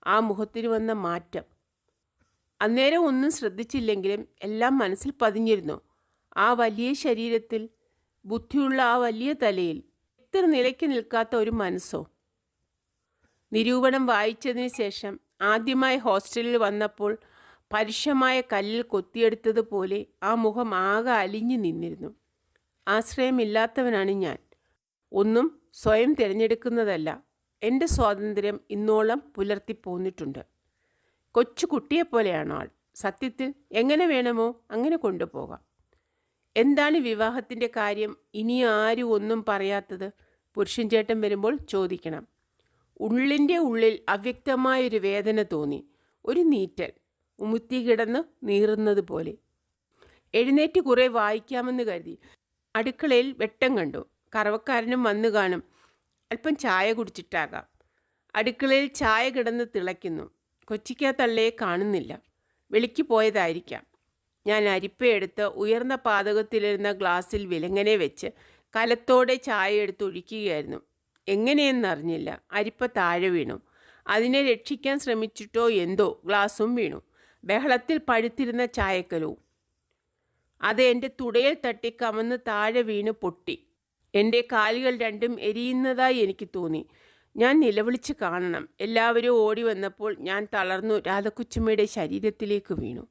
ആ മുഖത്തിന് വന്ന മാറ്റം. അന്നേരം ഒന്നും ശ്രദ്ധിച്ചില്ലെങ്കിലും എല്ലാം മനസ്സിൽ പതിഞ്ഞിരുന്നു. ആ വലിയ ശരീരത്തിൽ ബുദ്ധിയുള്ള ആ വലിയ തലയിൽ ഇത്ര നിലയ്ക്ക് നിൽക്കാത്ത ഒരു മനസ്സോ. നിരൂപണം വായിച്ചതിന് ശേഷം ആദ്യമായി ഹോസ്റ്റലിൽ വന്നപ്പോൾ പരുഷമായ കല്ലിൽ കൊത്തിയെടുത്തതുപോലെ ആ മുഖം ആകെ അലിഞ്ഞു നിന്നിരുന്നു. ആശ്രയമില്ലാത്തവനാണ് ഞാൻ. ഒന്നും സ്വയം തിരഞ്ഞെടുക്കുന്നതല്ല. എന്റെ സ്വാതന്ത്ര്യം ഇന്നോളം പുലർത്തി പോന്നിട്ടുണ്ട്. കൊച്ചു കുട്ടിയെപ്പോലെയാണ് ആൾ. സത്യത്തിൽ എങ്ങനെ വേണമോ അങ്ങനെ കൊണ്ടുപോകാം. എന്താണ് വിവാഹത്തിന്റെ കാര്യം? ഇനി ആരും ഒന്നും പറയാത്തത് പുരുഷൻ ചേട്ടൻ വരുമ്പോൾ ചോദിക്കണം. ഉള്ളിന്റെ ഉള്ളിൽ അവ്യക്തമായൊരു വേദന തോന്നി. ഒരു നീറ്റൽ. ഉമുത്തി കിടന്ന് നീറുന്നത് പോലെ. എഴുന്നേറ്റ് കുറേ വായിക്കാമെന്ന് കരുതി. അടുക്കളയിൽ വെട്ടം കണ്ടു. കറവക്കാരനും വന്നു കാണും. അല്പം ചായ കുടിച്ചിട്ടാകാം. അടുക്കളയിൽ ചായ കിടന്ന് തിളയ്ക്കുന്നു. കൊച്ചിക്കാത്തള്ളയെ കാണുന്നില്ല. വെളിക്ക് പോയതായിരിക്കാം. ഞാൻ അരിപ്പയെടുത്ത് ഉയർന്ന പാതകത്തിലിരുന്ന ഗ്ലാസ്സിൽ വിലങ്ങനെ വെച്ച് കലത്തോടെ ചായ എടുത്ത് ഒഴിക്കുകയായിരുന്നു. എങ്ങനെയെന്നറിഞ്ഞില്ല. അരിപ്പ താഴെ വീണു. അതിനെ രക്ഷിക്കാൻ ശ്രമിച്ചിട്ടോ എന്തോ ഗ്ലാസും വീണു. ബഹളത്തിൽ പഴുത്തിരുന്ന ചായക്കലവും. അത് എന്റെ തുടയിൽ തട്ടി കമന്ന് താഴെ വീണ് പൊട്ടി. എന്റെ കാലുകൾ രണ്ടും എരിയുന്നതായി എനിക്ക് തോന്നി. ഞാൻ നിലവിളിച്ച് കാണണം. എല്ലാവരും ഓടി വന്നപ്പോൾ ഞാൻ തളർന്നു രാധക്കുച്ചമ്മയുടെ ശരീരത്തിലേക്ക് വീണു.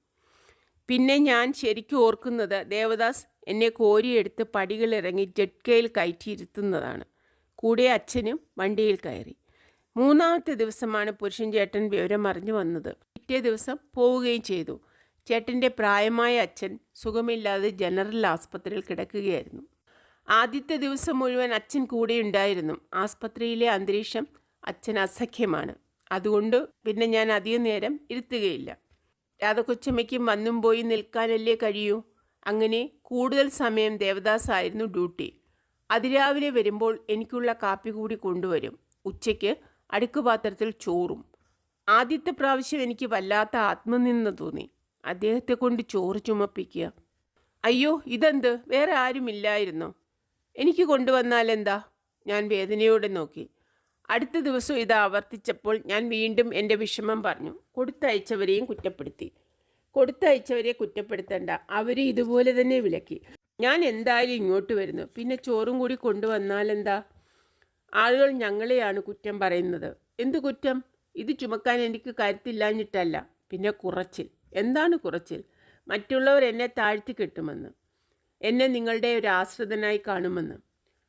പിന്നെ ഞാൻ ശരിക്കും ഓർക്കുന്നത് ദേവദാസ് എന്നെ കോരിയെടുത്ത് പടികളിറങ്ങി ജഡ്കയിൽ കയറ്റിയിരുത്തുന്നതാണ്. കൂടെ അച്ഛനും വണ്ടിയിൽ കയറി. മൂന്നാമത്തെ ദിവസമാണ് പുരുഷൻ ചേട്ടൻ വിവരം അറിഞ്ഞു വന്നത്. പിറ്റേ ദിവസം പോവുകയും ചെയ്തു. ചേട്ടന്റെ പ്രായമായ അച്ഛൻ സുഖമില്ലാതെ ജനറൽ ആസ്പത്രിയിൽ കിടക്കുകയായിരുന്നു. ആദ്യത്തെ ദിവസം മുഴുവൻ അച്ഛൻ കൂടെയുണ്ടായിരുന്നു ആസ്പത്രിയിലെ അന്തരീക്ഷം അച്ഛൻ അസഖ്യമാണ്. അതുകൊണ്ട് പിന്നെ ഞാൻ അധികം നേരം ഇരുത്തുകയില്ല. രാധകൊച്ചമ്മയ്ക്കും വന്നും പോയി നിൽക്കാനല്ലേ കഴിയൂ? അങ്ങനെ കൂടുതൽ സമയം ദേവദാസ് ആയിരുന്നു ഡ്യൂട്ടി. അതിരാവിലെ വരുമ്പോൾ എനിക്കുള്ള കാപ്പി കൂടി കൊണ്ടുവരും. ഉച്ചയ്ക്ക് അടുക്കുപാത്രത്തിൽ ചോറും. ആദ്യത്തെ പ്രാവശ്യം എനിക്ക് വല്ലാത്ത ആത്മനിന്ദ തോന്നി. അദ്ദേഹത്തെ കൊണ്ട് ചോറ് ചുമപ്പിക്കുക. അയ്യോ ഇതെന്ത്? വേറെ ആരുമില്ലായിരുന്നോ. എനിക്ക് കൊണ്ടുവന്നാൽ എന്താ? ഞാൻ വേദനയോടെ നോക്കി. അടുത്ത ദിവസം ഇത് ആവർത്തിച്ചപ്പോൾ ഞാൻ വീണ്ടും എന്റെ വിഷമം പറഞ്ഞു. കൊടുത്തയച്ചവരെയും കുറ്റപ്പെടുത്തി. കൊടുത്തയച്ചവരെ കുറ്റപ്പെടുത്തണ്ട. അവരെ ഇതുപോലെ തന്നെ വിളക്കി ഞാൻ എന്തായാലും ഇങ്ങോട്ട് വരുന്നു. പിന്നെ ചോറും കൂടി കൊണ്ടുവന്നാൽ എന്താ? ആളുകൾ ഞങ്ങളെയാണ് കുറ്റം പറയുന്നത്. എന്ത് കുറ്റം? ഇത് ചുമക്കാൻ എനിക്ക് കരുത്തില്ലാഞ്ഞിട്ടല്ല. പിന്നെ കുറച്ചിൽ. എന്താണ് കുറച്ചിൽ? മറ്റുള്ളവർ എന്നെ താഴ്ത്തി കെട്ടുമെന്ന്. എന്നെ നിങ്ങളുടെ ഒരു ആശ്രിതനായി കാണുമെന്ന്.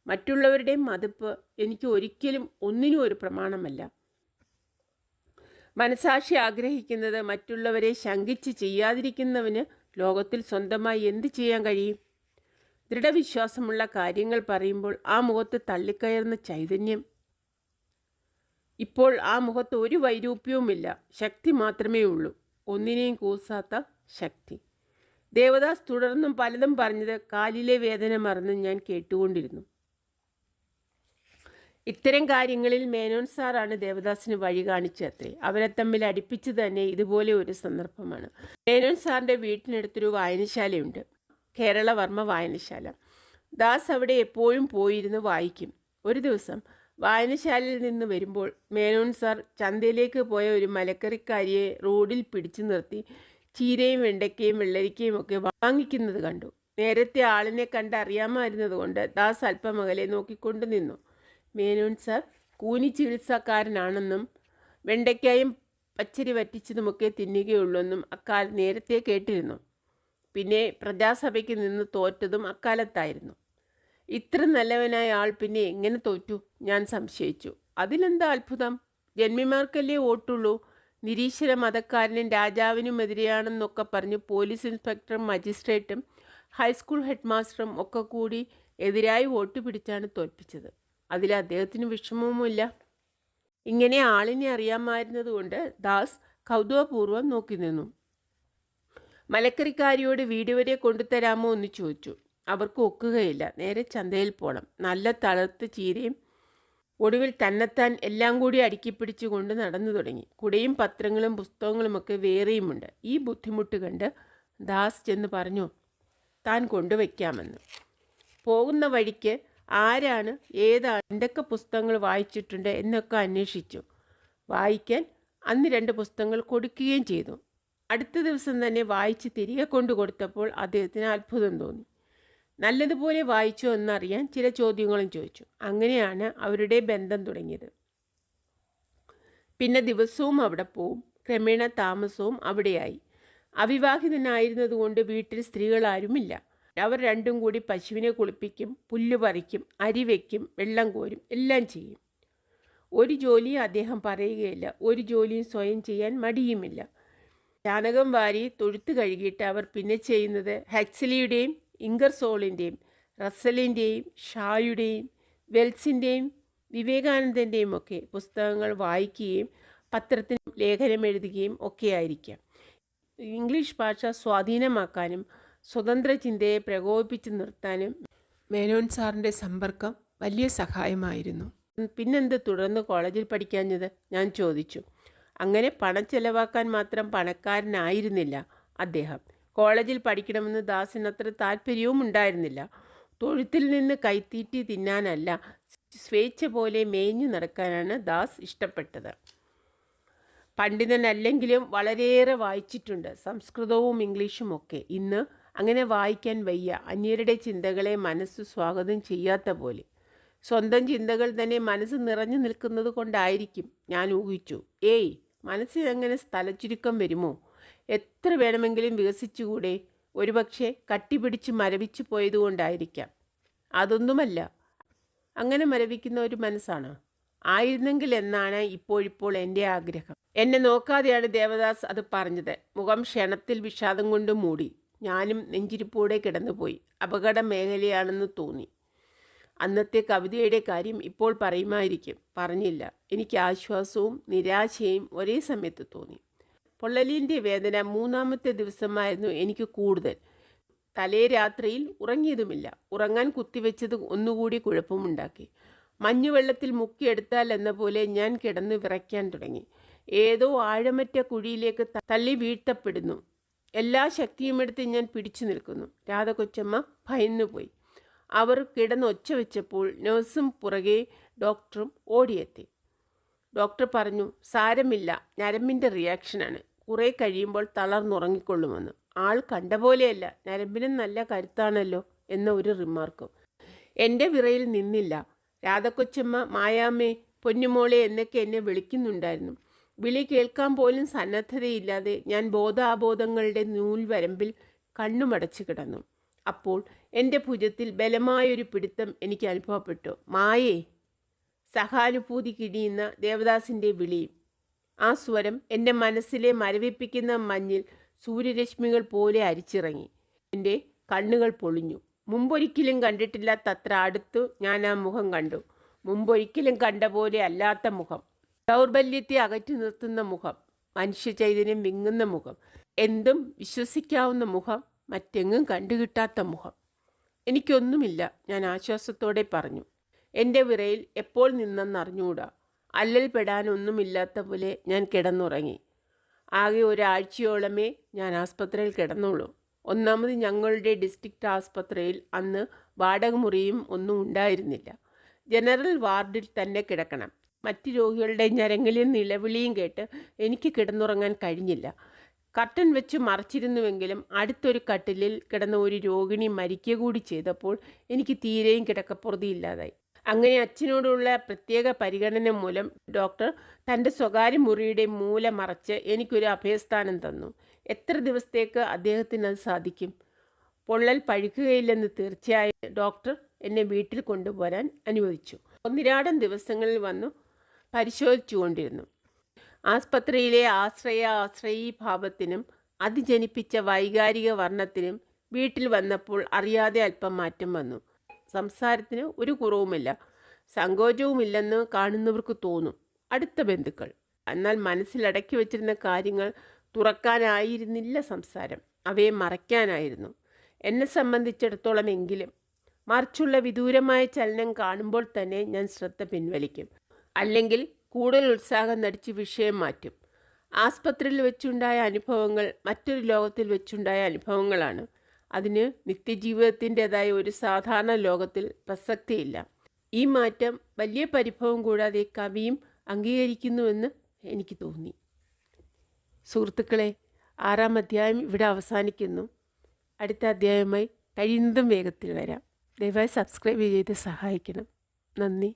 മറ്റുള്ളവരുടെ മതിപ്പ് എനിക്ക് ഒരിക്കലും ഒന്നിനും ഒരു പ്രമാണമല്ല. മനസാക്ഷി ആഗ്രഹിക്കുന്നത് മറ്റുള്ളവരെ ശങ്കിച്ച് ചെയ്യാതിരിക്കുന്നവന് ലോകത്തിൽ സ്വന്തമായി എന്ത് ചെയ്യാൻ കഴിയും? ദൃഢവിശ്വാസമുള്ള കാര്യങ്ങൾ പറയുമ്പോൾ ആ മുഖത്ത് തള്ളിക്കയറുന്ന ചൈതന്യം. ഇപ്പോൾ ആ മുഖത്ത് ഒരു വൈരൂപ്യവുമില്ല. ശക്തി മാത്രമേ ഉള്ളൂ ഒന്നിനെയും കൂസാത്ത ശക്തി. ദേവദാസ് തുടർന്നും പലതും പറഞ്ഞത് കാലിലെ വേദന മറന്ന് ഞാൻ കേട്ടുകൊണ്ടിരുന്നു. ഇത്തരം കാര്യങ്ങളിൽ മേനോൻ സാറാണ് ദേവദാസിന് വഴി കാണിച്ചത്രേ അവരെ തമ്മിൽ അടുപ്പിച്ച് തന്നെ ഇതുപോലെ ഒരു സന്ദർഭമാണ്. മേനോൻ സാറിന്റെ വീട്ടിനടുത്തൊരു വായനശാലയുണ്ട്. കേരളവർമ്മ വായനശാല. ദാസ് അവിടെ എപ്പോഴും പോയിരുന്ന് വായിക്കും. ഒരു ദിവസം വായനശാലയിൽ നിന്ന് വരുമ്പോൾ മേനോൻ സാർ ചന്തയിലേക്ക് പോയ ഒരു മലക്കറിക്കാരിയെ റോഡിൽ പിടിച്ചു നിർത്തി ചീരയും വെണ്ടയ്ക്കയും വെള്ളരിക്കയും ഒക്കെ വാങ്ങിക്കുന്നത് കണ്ടു. നേരത്തെ ആളിനെ കണ്ട് അറിയാമായിരുന്നതുകൊണ്ട് ദാസ് അല്പം അകലെ നോക്കിക്കൊണ്ട് നിന്നു. മേനോൻ സാർ കൂനി ചികിത്സക്കാരനാണെന്നും വെണ്ടയ്ക്കായും പച്ചരി വറ്റിച്ചതുമൊക്കെ തിന്നുകയുള്ളൂവെന്നും അക്കാലം നേരത്തെ കേട്ടിരുന്നു. പിന്നെ പ്രജാസഭയ്ക്ക് നിന്ന് തോറ്റതും അക്കാലത്തായിരുന്നു. ഇത്ര നല്ലവനായ ആൾ പിന്നെ എങ്ങനെ തോറ്റു? ഞാൻ സംശയിച്ചു. അതിലെന്താ അത്ഭുതം? ജന്മിമാർക്കല്ലേ വോട്ടുള്ളൂ. നിരീശ്വര മതക്കാരനും രാജാവിനുമെതിരെയാണെന്നൊക്കെ പറഞ്ഞ് പോലീസ് ഇൻസ്പെക്ടറും മജിസ്ട്രേറ്റും ഹൈസ്കൂൾ ഹെഡ് മാസ്റ്ററും ഒക്കെ കൂടി എതിരായി വോട്ട് പിടിച്ചാണ് തോൽപ്പിച്ചത്. അതിൽ അദ്ദേഹത്തിന് വിഷമവുമില്ല. ഇങ്ങനെ ആളിനെ അറിയാമായിരുന്നതുകൊണ്ട് ദാസ് കൗതുകപൂർവം നോക്കി നിന്നു. മലക്കറിക്കാരിയോട് വീട് വരെ കൊണ്ടുതരാമോ എന്ന് ചോദിച്ചു. അവർക്ക് ഒക്കുകയില്ല. നേരെ ചന്തയിൽ പോകണം നല്ല തളർത്ത് ചീരയും ഒടുവിൽ തന്നെത്താൻ എല്ലാം കൂടി അടുക്കിപ്പിടിച്ചു കൊണ്ട് നടന്നു തുടങ്ങി. കുടയും പത്രങ്ങളും പുസ്തകങ്ങളുമൊക്കെ വേറെയുമുണ്ട്. ഈ ബുദ്ധിമുട്ട് കണ്ട് ദാസ് ചെന്ന് പറഞ്ഞു താൻ കൊണ്ടുവയ്ക്കാമെന്ന്. പോകുന്ന വഴിക്ക് ആരാണ് ഏതാണ് എന്തൊക്കെ പുസ്തകങ്ങൾ വായിച്ചിട്ടുണ്ട് എന്നൊക്കെ അന്വേഷിച്ചു. വായിക്കാൻ അന്ന് രണ്ട് പുസ്തകങ്ങൾ കൊടുക്കുകയും ചെയ്തു. അടുത്ത ദിവസം തന്നെ വായിച്ച് തിരികെ കൊണ്ടു കൊടുത്തപ്പോൾ അദ്ദേഹത്തിന് അത്ഭുതം തോന്നി. നല്ലതുപോലെ വായിച്ചോ എന്നറിയാൻ ചില ചോദ്യങ്ങളും ചോദിച്ചു. അങ്ങനെയാണ് അവരുടെ ബന്ധം തുടങ്ങിയത്. പിന്നെ ദിവസവും അവിടെ പോവും. ക്രമേണ താമസവും അവിടെയായി. അവിവാഹിതനായിരുന്നതുകൊണ്ട് വീട്ടിൽ സ്ത്രീകളാരുമില്ല. അവർ രണ്ടും കൂടി പശുവിനെ കുളിപ്പിക്കും പുല്ല് പറിക്കും അരി വയ്ക്കും വെള്ളം കോരും എല്ലാം ചെയ്യും. ഒരു ജോലി അദ്ദേഹം പറയുകയില്ല. ഒരു ജോലിയും സ്വയം ചെയ്യാൻ മടിയുമില്ല. ചാണകം വാരി തൊഴുത്ത് കഴുകിയിട്ട് അവർ പിന്നെ ചെയ്യുന്നത് ഹെക്സലിയുടെയും ഇംഗർസോളിന്റെയും റസലിന്റെയും ഷായുടെയും വെൽസിന്റെയും വിവേകാനന്ദന്റെയും ഒക്കെ പുസ്തകങ്ങൾ വായിക്കുകയും പത്രത്തിന് ലേഖനം എഴുതുകയും ഒക്കെ ആയിരിക്കാം. ഇംഗ്ലീഷ് ഭാഷ സ്വാധീനമാക്കാനും സ്വതന്ത്ര ചിന്തയെ പ്രകോപിപ്പിച്ച് നിർത്താനും മേനോൻ സാറിന്റെ സമ്പർക്കം വലിയ സഹായമായിരുന്നു. പിന്നെന്ത് തുടർന്ന് കോളേജിൽ പഠിക്കാഞ്ഞത്? ഞാൻ ചോദിച്ചു. അങ്ങനെ പണം ചെലവാക്കാൻ മാത്രം പണക്കാരനായിരുന്നില്ല അദ്ദേഹം. കോളേജിൽ പഠിക്കണമെന്ന് ദാസിന് അത്ര താല്പര്യവും ഉണ്ടായിരുന്നില്ല. തൊഴുത്തിൽ നിന്ന് കൈത്തീറ്റി തിന്നാനല്ല സ്വേച്ഛ പോലെ മേഞ്ഞു നടക്കാനാണ് ദാസ് ഇഷ്ടപ്പെട്ടത്. പണ്ഡിതനല്ലെങ്കിലും വളരെയേറെ വായിച്ചിട്ടുണ്ട്. സംസ്കൃതവും ഇംഗ്ലീഷും ഒക്കെ. ഇന്ന് അങ്ങനെ വായിക്കാൻ വയ്യ. അന്യരുടെ ചിന്തകളെ മനസ്സ് സ്വാഗതം ചെയ്യാത്ത പോലെ. സ്വന്തം ചിന്തകൾ തന്നെ മനസ്സ് നിറഞ്ഞു നിൽക്കുന്നത് കൊണ്ടായിരിക്കും ഞാൻ ഊഹിച്ചു. ഏയ് മനസ്സിനങ്ങനെ സ്ഥലച്ചുരുക്കം വരുമോ? എത്ര വേണമെങ്കിലും വികസിച്ചുകൂടെ? ഒരുപക്ഷെ കട്ടിപിടിച്ച് മരവിച്ചു പോയതുകൊണ്ടായിരിക്കാം. അതൊന്നുമല്ല. അങ്ങനെ മരവിക്കുന്ന ഒരു മനസ്സാണ്. ആയിരുന്നെങ്കിൽ എന്നാണ് ഇപ്പോഴിപ്പോൾ എന്റെ ആഗ്രഹം. എന്നെ നോക്കാതെയാണ് ദേവദാസ് അത് പറഞ്ഞത്. മുഖം ക്ഷണത്തിൽ വിഷാദം കൊണ്ട് മൂടി. ഞാനും നെഞ്ചിരിപ്പോടെ കിടന്നുപോയി. അപകട മേഖലയാണെന്ന് തോന്നി. അന്നത്തെ കവിതയുടെ കാര്യം ഇപ്പോൾ പറയുമായിരിക്കും. പറഞ്ഞില്ല. എനിക്ക് ആശ്വാസവും നിരാശയും ഒരേ സമയത്ത് തോന്നി. പൊള്ളലിന്റെ വേദന മൂന്നാമത്തെ ദിവസമായിരുന്നു എനിക്ക് കൂടുതൽ. തലേ രാത്രിയിൽ ഉറങ്ങിയതുമില്ല. ഉറങ്ങാൻ കുത്തിവെച്ചത് ഒന്നുകൂടി കുഴപ്പമുണ്ടാക്കി. മഞ്ഞുവെള്ളത്തിൽ മുക്കിയെടുത്താൽ എന്ന പോലെ ഞാൻ കിടന്ന് വിറയ്ക്കാൻ തുടങ്ങി. ഏതോ ആഴമറ്റ കുഴിയിലേക്ക് തള്ളി വീഴ്ത്തപ്പെടുന്നു. എല്ലാ ശക്തിയും ശക്തിയുമെടുത്ത് ഞാൻ പിടിച്ചു നിൽക്കുന്നു. രാധകൊച്ചമ്മ ഭയന്നുപോയി. അവർ കിടന്ന് ഒച്ച വെച്ചപ്പോൾ നഴ്സും പുറകെ ഡോക്ടറും ഓടിയെത്തി. ഡോക്ടർ പറഞ്ഞു സാരമില്ല. ഞരമ്പിന്റെ റിയാക്ഷനാണ്. കുറേ കഴിയുമ്പോൾ തളർന്നുറങ്ങിക്കൊള്ളുമെന്ന്. ആൾ കണ്ട പോലെയല്ല നരമ്പിനും നല്ല കരുത്താണല്ലോ എന്ന ഒരു റിമാർക്കും. എന്റെ വിറയിൽ നിന്നില്ല. രാധക്കൊച്ചമ്മ മായാമ്മേ പൊന്നുമോളെ എന്നൊക്കെ എന്നെ വിളിക്കുന്നുണ്ടായിരുന്നു. വിളി കേൾക്കാൻ പോലും സന്നദ്ധതയില്ലാതെ ഞാൻ ബോധാബോധങ്ങളുടെ നൂൽവരമ്പിൽ കണ്ണുമടച്ചു കിടന്നു. അപ്പോൾ എന്റെ ഭുജത്തിൽ ബലമായൊരു പിടുത്തം എനിക്ക് അനുഭവപ്പെട്ടു. മായേ സഹാനുഭൂതി കിടിയുന്ന ദേവദാസിന്റെ വിളിയും ആ സ്വരം എന്റെ മനസ്സിലെ മരവിപ്പിക്കുന്ന മഞ്ഞിൽ സൂര്യരശ്മികൾ പോലെ അരിച്ചിറങ്ങി. എന്റെ കണ്ണുകൾ പൊളിഞ്ഞു. മുമ്പൊരിക്കലും കണ്ടിട്ടില്ലാത്തത്ര അടുത്തു ഞാൻ ആ മുഖം കണ്ടു. മുമ്പൊരിക്കലും കണ്ട പോലെ അല്ലാത്ത മുഖം. ദൗർബല്യത്തെ അകറ്റി നിർത്തുന്ന മുഖം. മനുഷ്യ ചൈതന്യം വിങ്ങുന്ന മുഖം. എന്തും വിശ്വസിക്കാവുന്ന മുഖം. മറ്റെങ്ങും കണ്ടുകിട്ടാത്ത മുഖം. എനിക്കൊന്നുമില്ല ഞാൻ ആശ്വാസത്തോടെ പറഞ്ഞു. എന്റെ വിറയിൽ എപ്പോൾ നിന്നെന്നറിഞ്ഞുകൂടാ അല്ലൽ പെടാനൊന്നുമില്ലാത്ത പോലെ ഞാൻ കിടന്നുറങ്ങി. ആകെ ഒരാഴ്ചയോളമേ ഞാൻ ആസ്പത്രിയിൽ കിടന്നുള്ളൂ. ഒന്നാമത് ഞങ്ങളുടെ ഡിസ്ട്രിക്റ്റ് ആസ്പത്രിയിൽ അന്ന് വാടക മുറിയും ഒന്നും ഉണ്ടായിരുന്നില്ല. ജനറൽ വാർഡിൽ തന്നെ കിടക്കണം. മറ്റ് രോഗികളുടെ ഞരങ്ങലും നിലവിളിയും കേട്ട് എനിക്ക് കിടന്നുറങ്ങാൻ കഴിഞ്ഞില്ല. കർട്ടൻ വെച്ച് മറച്ചിരുന്നുവെങ്കിലും അടുത്തൊരു കട്ടിലിൽ കിടന്ന ഒരു രോഗിണി മരിക്കുക കൂടി ചെയ്തപ്പോൾ എനിക്ക് തീരെയും കിടക്കപ്പുറതിയില്ലാതായി അങ്ങനെ അച്ഛനോടുള്ള പ്രത്യേക പരിഗണന മൂലം ഡോക്ടർ തന്റെ സ്വകാര്യ മുറിയുടെ മൂല മറച്ച് എനിക്കൊരു അഭയസ്ഥാനം തന്നു. എത്ര ദിവസത്തേക്ക് അദ്ദേഹത്തിന് അത് സാധിക്കും? പൊള്ളൽ പഴുക്കുകയില്ലെന്ന് തീർച്ചയായും ഡോക്ടർ എന്നെ വീട്ടിൽ കൊണ്ടുപോരാൻ അനുവദിച്ചു. ഒന്നിരാടം ദിവസങ്ങളിൽ വന്നു പരിശോധിച്ചുകൊണ്ടിരുന്നു. ആസ്പത്രിയിലെ ആശ്രയ ആശ്രയീ ഭാവത്തിനും അതിജനിപ്പിച്ച വൈകാരിക വർണത്തിനും വീട്ടിൽ വന്നപ്പോൾ അറിയാതെ അല്പം മാറ്റം വന്നു. സംസാരത്തിന് ഒരു കുറവുമില്ല. സങ്കോചവുമില്ലെന്ന് കാണുന്നവർക്ക് തോന്നും. അടുത്ത ബന്ധുക്കൾ. എന്നാൽ മനസ്സിലടക്കി വച്ചിരുന്ന കാര്യങ്ങൾ തുറക്കാനായിരുന്നില്ല സംസാരം. അവയെ മറയ്ക്കാനായിരുന്നു. എന്നെ സംബന്ധിച്ചിടത്തോളം എങ്കിലും. മറിച്ചുള്ള വിദൂരമായ ചലനം കാണുമ്പോൾ തന്നെ ഞാൻ ശ്രദ്ധ പിൻവലിക്കും. അല്ലെങ്കിൽ കൂടുതൽ ഉത്സാഹം നടിച്ച് വിഷയം മാറ്റും. ആസ്പത്രിയിൽ വെച്ചുണ്ടായ അനുഭവങ്ങൾ മറ്റൊരു ലോകത്തിൽ വെച്ചുണ്ടായ അനുഭവങ്ങളാണ്. അതിന് നിത്യജീവിതത്തിന്റെതായ ഒരു സാധാരണ ലോകത്തിൽ പ്രസക്തിയില്ല. ഈ മാറ്റം വലിയ പരിഭവം കൂടാതെ കവിയും അംഗീകരിക്കുന്നുവെന്ന് എനിക്ക് തോന്നി. സുഹൃത്തുക്കളെ ആറാം അധ്യായം ഇവിടെ അവസാനിക്കുന്നു. അടുത്ത അധ്യായമായി കഴിയുന്നതും വേഗത്തിൽ വരാം. ദയവായി സബ്സ്ക്രൈബ് ചെയ്ത് സഹായിക്കണം. നന്ദി.